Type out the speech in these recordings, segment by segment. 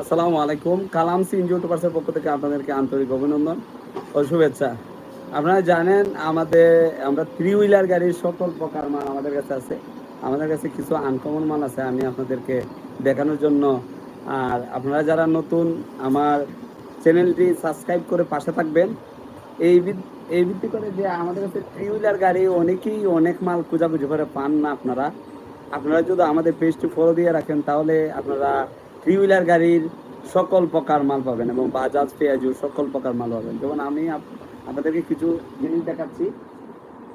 আসসালামু আলাইকুম। কালাম সিন ইউটিউবার্সের পক্ষ থেকে আপনাদেরকে আন্তরিক অভিনন্দন ও শুভেচ্ছা। আপনারা জানেন, আমাদের, আমরা থ্রি হুইলার গাড়ির সকল প্রকার মাল আমাদের কাছে আছে। আমাদের কাছে কিছু আনকমন মাল আছে, আমি আপনাদেরকে দেখানোর জন্য। আর আপনারা যারা নতুন, আমার চ্যানেলটি সাবস্ক্রাইব করে পাশে থাকবেন। এই এই ভিত্তি করে যে আমাদের কাছে থ্রি হুইলার গাড়ি, অনেকেই অনেক মাল খোঁজাখুঁজি করে পান না আপনারা। আপনারা যদি আমাদের পেজটি ফলো দিয়ে রাখেন, তাহলে আপনারা থ্রি হুইলার গাড়ির সকল প্রকার মাল পাবেন এবং বাজাজ, পেঁয়াজু সকল প্রকার মাল পাবেন। যেমন আমি আপ- আপনাদেরকে কিছু জিনিস দেখাচ্ছি।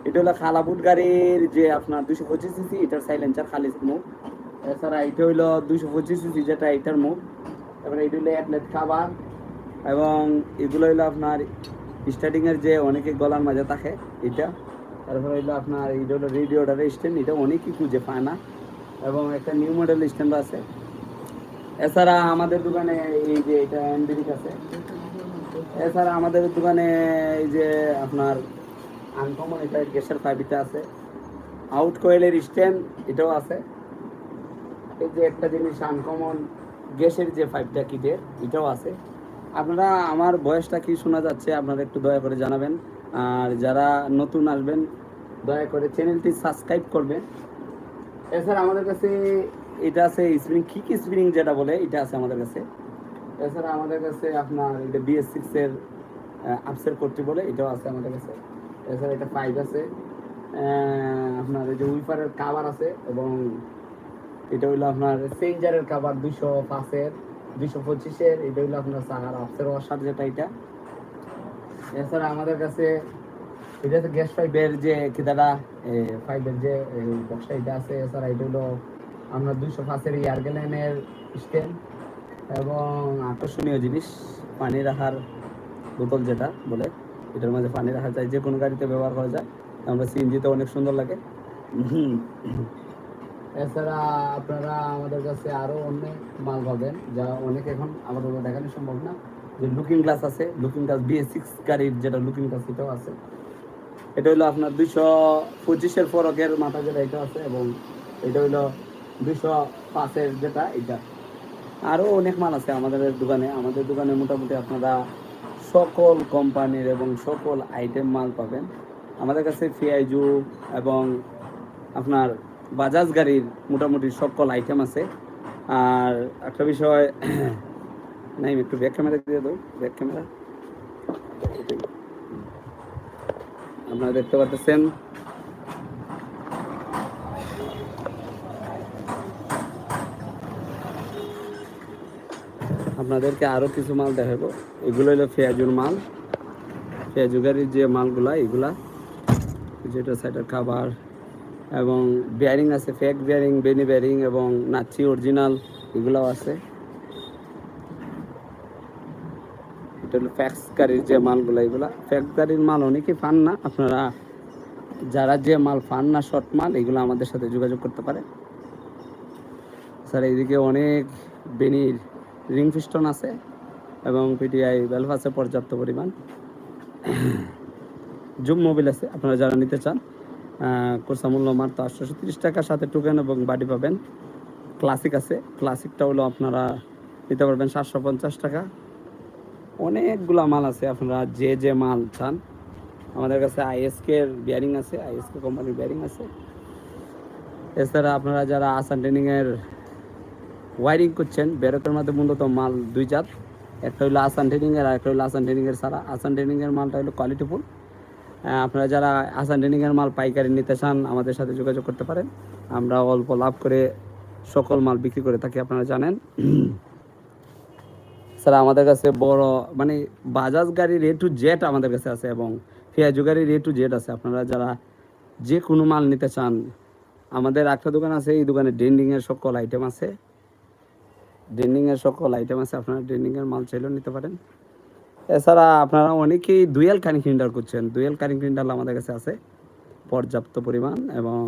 এটা হলো খালাবুট গাড়ির যে আপনার দুশো পঁচিশ সিসি এটার সাইলেন্সার খালি মুখ। এছাড়া এটা হইল দুশো পঁচিশ সিসি যেটা এটার মুখ। তারপরে এটা হলো অ্যাটলেট খাবার এবং এগুলো হইল আপনার স্টার্টিং এর যে অনেকে গলার মাঝে থাকে, এটা। তারপরে হইল আপনার, এটা হলো রেডিওটার স্ট্যান্ড এটা অনেকেই খুঁজে পায় না। এবং একটা নিউ মডেল স্ট্যান্ড আছে। এছাড়া আমাদের দোকানে এই যে এটা এমবিরিক আছে। এছাড়া আমাদের দোকানে এই যে আপনার আনকমন এটা গ্যাসের পাইপিটা আছে। আউট কয়েলের স্ট্যান্ড এটাও আছে। এই যে একটা জিনিস আনকমন গ্যাসের যে পাইপটা কিটের, এটাও আছে। আপনারা আমার বয়সটা কি শোনা যাচ্ছে আপনারা একটু দয়া করে জানাবেন। আর যারা নতুন আসবেন, দয়া করে চ্যানেলটি সাবস্ক্রাইব করবেন। এছাড়া আমাদের কাছে এটা আছে স্প্রিং কিক স্প্রিং যেটা বলে, এটা আছে আমাদের কাছে। এছাড়া আমাদের কাছে আপনার এটা বিএস সিক্স এর আপসের করতে বলে, এটাও আছে আমাদের কাছে। এছাড়া এটা পাইপ আছে। আপনার এই যে উইপারের কাভার আছে এবং এটা হইল আপনার সেঞ্জারের কাভার দুশো পাঁচের দুশো পঁচিশের এটা হইল আপনার সাহার আপসের ওয়াশার যেটা এটা। এছাড়া আমাদের কাছে এটা তো গ্যাস পাইপের যে কিদাটা পাইপের যে বক্সটা এটা আছে। এছাড়া এটা হলো আমরা দুইশো পাঁচের ইয়ারগেলেনের স্ট্যান্ড এবং আকর্ষণীয় জিনিস পানি রাখার বোতল যেটা বলে, এটার মাঝে পানি রাখা যায় যে কোনো গাড়িতে ব্যবহার করা যায়। আমরা সিএনজিতে অনেক সুন্দর লাগে। এছাড়া আপনারা আমাদের কাছে আরও অনেক মাল পাবেন, যা অনেক এখন আমাদের দেখানো সম্ভব না। যে লুকিং গ্লাস আছে লুকিং গ্লাস বিএস সিক্স গাড়ির যেটা লুকিং গ্লাস এটাও আছে। এটা হলো আপনার দুইশো পঁচিশের ফরকের মাথা যেটা এটা আছে এবং এটা হলো দুইশো পাঁচের যেটা, এটা। আরও অনেক মাল আছে আমাদের দোকানে। আমাদের দোকানে মোটামুটি আপনারা সকল কোম্পানির এবং সকল আইটেম মাল পাবেন। আমাদের কাছে ফিআইজু এবং আপনার বাজাজ গাড়ির মোটামুটি সকল আইটেম আছে। আর একটা বিষয় নাই একটু ব্যাক ক্যামেরা দিয়ে দাও ব্যাক ক্যামেরা আপনারা দেখতে পাচ্ছেন আপনাদেরকে আরও কিছু মাল দেখাবো। এগুলো হলো পেঁয়াজুর মাল। পেঁয়াজু গাড়ির যে মালগুলা, এগুলা, যেটা সাইডের খাবার এবং বিয়ারিং আছে ফেক বিয়ারিং বেনি বিয়ারিং এবং নাচি অরিজিনাল এগুলাও আছে। এটা হলো ফ্যাক্স গাড়ির যে মালগুলো, এগুলা। ফ্যাক্স গাড়ির মাল অনেকেই পান না, আপনারা যারা যে মাল পান না শর্ট মাল, এগুলো আমাদের সাথে যোগাযোগ করতে পারে। স্যার, এইদিকে অনেক বেনির রিং পিস্টন আছে এবং পিটিআই ভ্যালভ আছে পর্যাপ্ত পরিমাণ। জুম মোবিল আছে, আপনারা যারা নিতে চান কোর্সা মূল্য মাত্র আটশোশো তিরিশ টাকার সাথে টোকেন এবং বাড়ি পাবেন। ক্লাসিক আছে ক্লাসিকটা হলো আপনারা নিতে পারবেন সাতশো পঞ্চাশ টাকা। অনেকগুলা মাল আছে, আপনারা যে যে মাল চান। আমাদের কাছে আইএসকে এর বিয়ারিং আছে আইএসকে কোম্পানির বিয়ারিং আছে। এছাড়া আপনারা যারা আসান ট্রেনিংয়ের ওয়ারিং করছেন বেরকের মধ্যে মূলত মাল দুই জাত। একটা হলো আসান ট্রেনিংয়ের আর একটা হলো আসান ট্রেনিংয়ের সারা। আসান ট্রেনিংয়ের মালটা হলো কোয়ালিটিফুল আপনারা যারা আসান ট্রেনিংয়ের মাল পাইকারি নিতে চান, আমাদের সাথে যোগাযোগ করতে পারেন। আমরা অল্প লাভ করে সকল মাল বিক্রি করে থাকি, আপনারা জানেন। স্যার, আমাদের কাছে বড় মানে বাজাজ গাড়ির এ টু জেড আমাদের কাছে আছে এবং ফিয়াজু গাড়ির এ টু জেড আছে। আপনারা যারা যে কোনো মাল নিতে চান, আমাদের একটা দোকান আছে, এই দোকানে ডেন্ডিংয়ের সকল আইটেম আছে। ডেন্ডিংয়ের সকল আইটেম আছে, আপনারা ডেন্ডিংয়ের মাল চাইলেও নিতে পারেন। এছাড়া আপনারা অনেকেই দুয়েল কানিং প্রিন্টার করছেন। দুয়েল কানিং প্রিন্টার আমাদের কাছে আছে, পর্যাপ্ত পরিমাণ এবং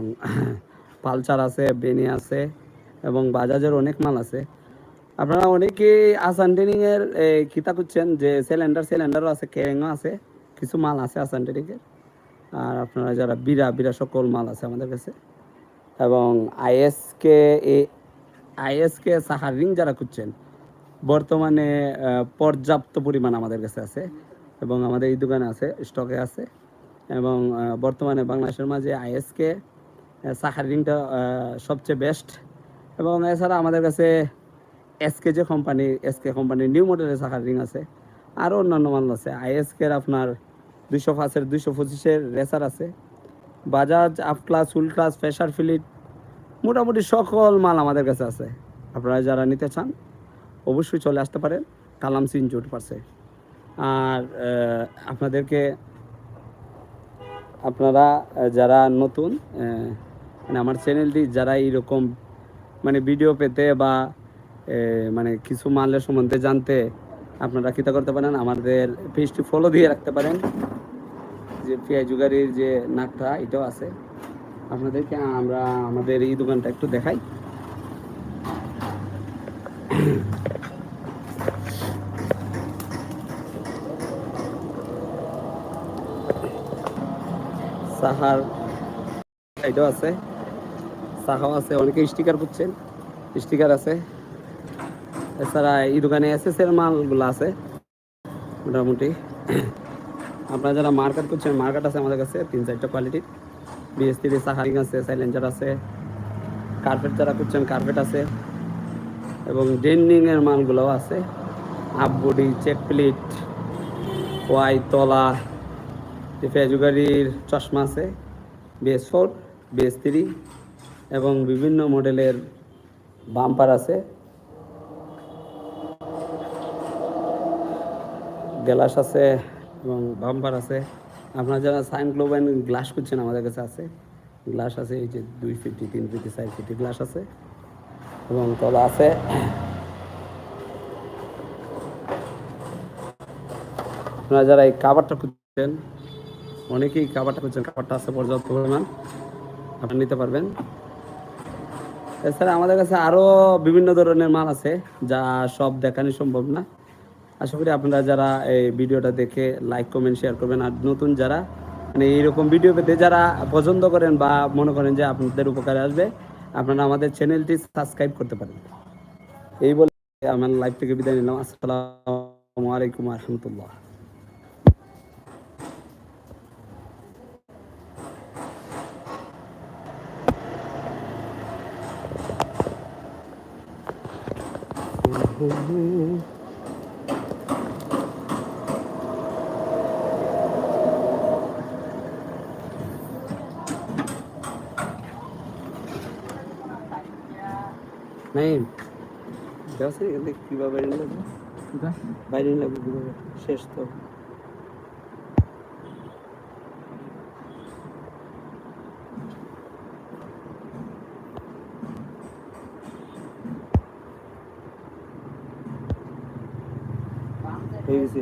পালচার আছে বেনি আছে এবং বাজাজের অনেক মাল আছে। আপনারা অনেকেই আসান ট্রেনিংয়ের কিতা করছেন যে সিলিন্ডার সিলিন্ডারও আছে, ক্যারিংও আছে, কিছু মাল আছে আসান ট্রেনিংয়ের আর আপনারা যারা বিরা বিরা সকল মাল আছে আমাদের কাছে। এবং আইএসকে এ আইএসকে সাহার যারা করছেন বর্তমানে পর্যাপ্ত পরিমাণ আমাদের কাছে আছে এবং আমাদের এই দোকানে আছে, স্টকে আছে এবং বর্তমানে বাংলাদেশের মাঝে আইএসকে সাখার রিংটা সবচেয়ে বেস্ট এবং এছাড়া আমাদের কাছে এসকে যে কোম্পানি এসকে কোম্পানির নিউ মডেলের সাখার রিং আছে আরও অন্যান্য মাল আছে। আইএসকের আপনার দুইশো পাঁচের, দুইশো পঁচিশের রেসার আছে বাজাজ আপ ক্লাস উল ক্লাস ফেশার ফিলিট মোটামুটি সকল মাল আমাদের কাছে আছে। আপনারা যারা নিতে চান, অবশ্যই চলে আসতে পারেন, কালাম সিনজুট পাশে আর আপনাদেরকে, আপনারা যারা নতুন মানে আমার চ্যানেলটি যারা এইরকম মানে ভিডিও পেতে বা মানে কিছু মালের সম্বন্ধে জানতে আপনারা কিতা করতে পারেন আমাদের পেজটি ফলো দিয়ে রাখতে পারেন। যে পেঁয়াজুগারির যে নাকটা এটাও আছে। আপনাদেরকে আমরা আমাদের এই দোকানটা একটু দেখাই। সাহার আছে। সাহাও আছে, অনেকে স্টিকার করছেন স্টিকার আছে। এছাড়া এই দোকানে এসএস এর মালগুলো আছে, মোটামুটি। আপনারা যারা মার্কেট করছেন, মার্কেট আছে আমাদের কাছে, তিন চারটা কোয়ালিটির। বিএস থ্রি সাহারিং আছে সাইলেন্সার আছে কার্পেট যারা করছেন কার্পেট আছে, এবং ডেন্ডিং এর মালগুলোও আছে। আপ বডি চেক প্লেট ওয়াই তলা ফেজুগারির চশমা আছে বিএস ফোর বিএস থ্রি এবং বিভিন্ন মডেলের বাম্পার আছে। গ্লাস আছে এবং বাম্পার আছে। আপনারা যারা সাইন গ্লোবাইন গ্লাস করছেন আমাদের কাছে আছে। গ্লাস আছে, এই যে দুই ফিটি, তিন ফিটি, চার ফিটি গ্লাস আছে। এবং তলা আছে। আপনারা যারা এই কাবারটা খুঁজছেন, অনেকেই কাবারটা খুঁজছেন, কাবারটা আছে পর্যাপ্ত পরিমাণ। আপনারা নিতে পারবেন। এছাড়া আমাদের কাছে আরও বিভিন্ন ধরনের মাল আছে, যা সব দেখানো সম্ভব না। আশা করি আপনারা যারা এই ভিডিওটা দেখে লাইক কমেন্ট শেয়ার করবেন। আর নতুন যারা মানে এইরকম ভিডিও পেতে যারা পছন্দ করেন বা মনে করেন যে আপনাদের উপকারে আসবে, আপনারা আমাদের চ্যানেলটি সাবস্ক্রাইব করতে পারেন। এই বলে আমার লাইভ থেকে বিদায় নিলাম। আসসালামু আলাইকুম রহমতুল্লাহ। নাই দেওয়া আছে এখান থেকে কীভাবে বাইরে লাগবে বাইরে লাগবে কীভাবে শেষ তো। হয়ে গেছে